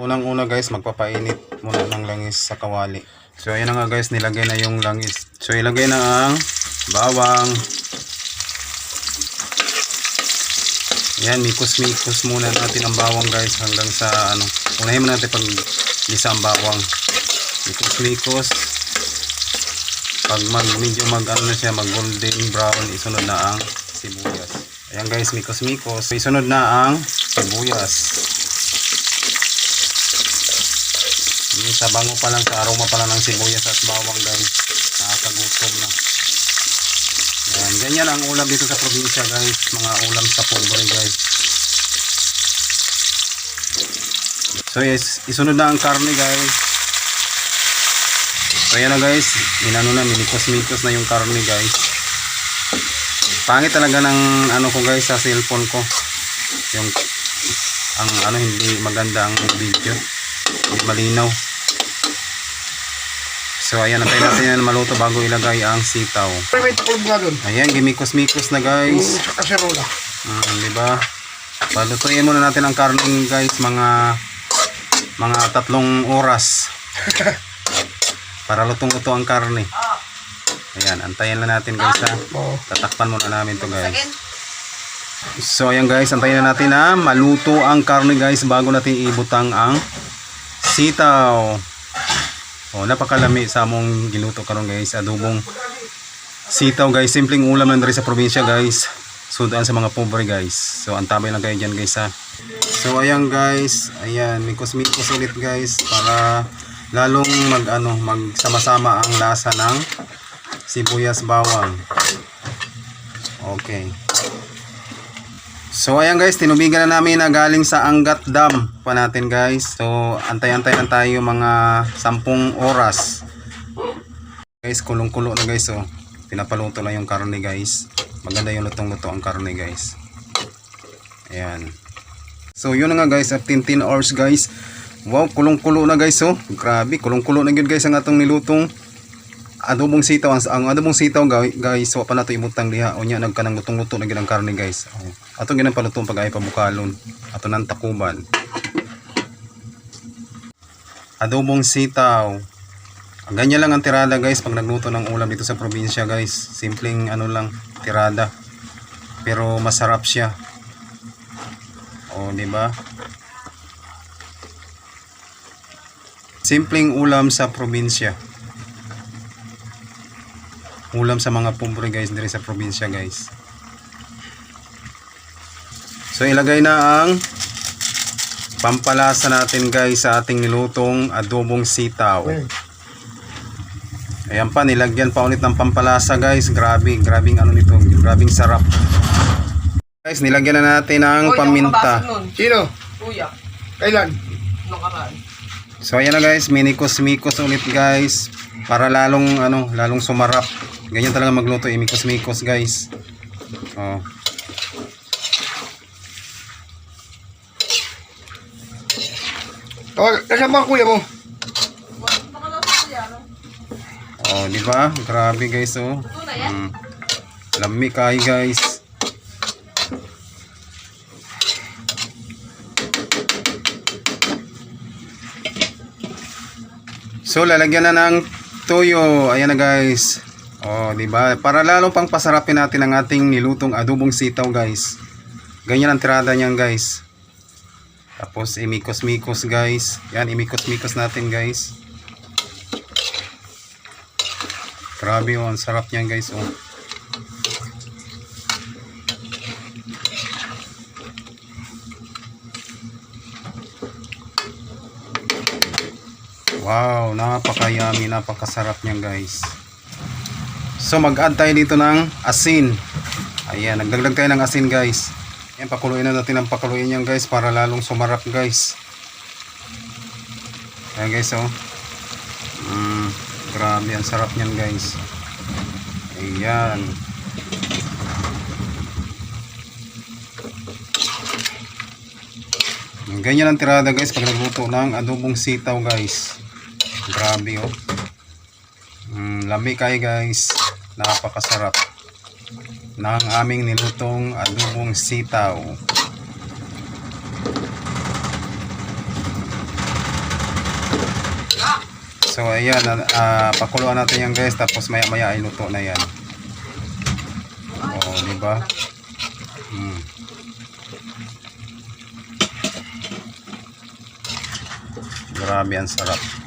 Unang-una guys, magpapainit muna ng langis sa kawali. So ayan na nga guys, nilagay na yung langis. So ilagay na ang bawang. Yan, mikos-mikos muna natin ang bawang guys hanggang sa ano. Unahin muna natin pag lisa ang bawang. Mikos-mikos. Pag mag medyo mag ano na siya, mag golden brown, isunod na ang sibuyas. Ayan guys, mikos-mikos. Isunod na ang sibuyas. Yung sa pa lang, sa aroma pa lang ng sibuyas at bawang guys. Nakakagutom na. Yan, ganyan ang ulam dito sa probinsya guys. Mga ulam sa pobre guys. So yes, isunod na ang karne guys. So yan na guys, inano na, minikos-mikos na yung karne guys. Pangit talaga ng ano ko guys sa cellphone ko. Yung ang ano hindi maganda ang video. Malinaw. So ayan, antayin natin yan maluto bago ilagay ang sitaw. Ayan, gimikos-mikos na guys. Mm, di ba? Palutuin muna natin ang karning guys, mga mga tatlong oras. Para lutong-luto ang karne. Ayan, antayin lang natin guys ha. Tatakpan muna namin to guys. So ayan guys, antayin na natin na maluto ang karne guys bago natin ibutang ang sitaw. Oh, napakalami sa among giluto karon guys, adobong sitaw guys, simpleng ulam lang diri sa probinsya guys. Sudan sa mga pobre guys. So antabay lang kayo diyan guys ha. So ayan guys, ayan, mikos-mikos ulit guys para lalong mag ano, magsama-sama ang lasa ng sibuyas bawang. Okay. So ayan guys, tinubigan na namin na galing sa Angat Dam pa natin guys. So antay-antay lang tayo mga 10 oras. Guys, kulong-kulo na guys oh. Pinapaluto lang yung karne guys. Maganda yung lutong-luto ang karne guys. Ayan. So yun na nga guys, at 10 hours guys. Wow, kulong-kulo na guys oh. Grabe, kulong-kulo na yun guys ang atong nilutong adobong sitaw ang, adobong sitaw guys, wa pa nato imutang diha unya nagkanang lutong-luto na ang karne guys oh. Ato ginang palutong pag ay pabukalon ato nang takuban. Adobong sitaw. Ganyan lang ang tirada guys pag nagluto ng ulam dito sa probinsya guys. Simpleng ano lang tirada. Pero masarap siya. Oh di ba? Simpleng ulam sa probinsya. Ulam sa mga pobre guys diri sa probinsya guys so ilagay na ang pampalasa natin guys sa ating nilutong adobong sitaw ayan pa nilagyan pa ulit ng pampalasa guys grabe grabing ano nito grabing sarap guys nilagyan na natin ng paminta Sino? Kuya, Kailan? nakaraan. So ayan na guys, minikos-mikos ulit guys para lalong ano, lalong sumarap. Ganyan talaga magluto, imikos-mikos guys. Oh. Oh, nasaan ba kuya mo? Oh, di ba? Grabe guys oh. Mm. Lami kay guys. So lalagyan na ng toyo. Ayan na guys. Oh, di ba? Para lalong pang pasarapin natin ang ating nilutong adobong sitaw guys. Ganyan ang tirada niyan guys. Tapos imikos-mikos guys. Yan, imikos-mikos natin guys. Grabe oh, ang sarap niyan guys oh. Wow, napaka-yummy, napakasarap niyan guys. So mag-add tayo dito ng asin. Ayan, nagdagdag tayo ng asin guys. Ayan, pakuluin na natin ang pakuluin niyan guys para lalong sumarap guys. Ayan guys oh. Mm, grabe, ang sarap niyan guys. Ayan. Ganyan ang tirada guys pag nagluto ng adobong sitaw guys. Grabe oh. Mm, lami kayo guys. Napakasarap ng aming nilutong adobong sitaw. So ayan, uh, pakuluan natin yan guys tapos maya maya ay luto na yan. Oo, di ba? Hmm. Grabe ang sarap.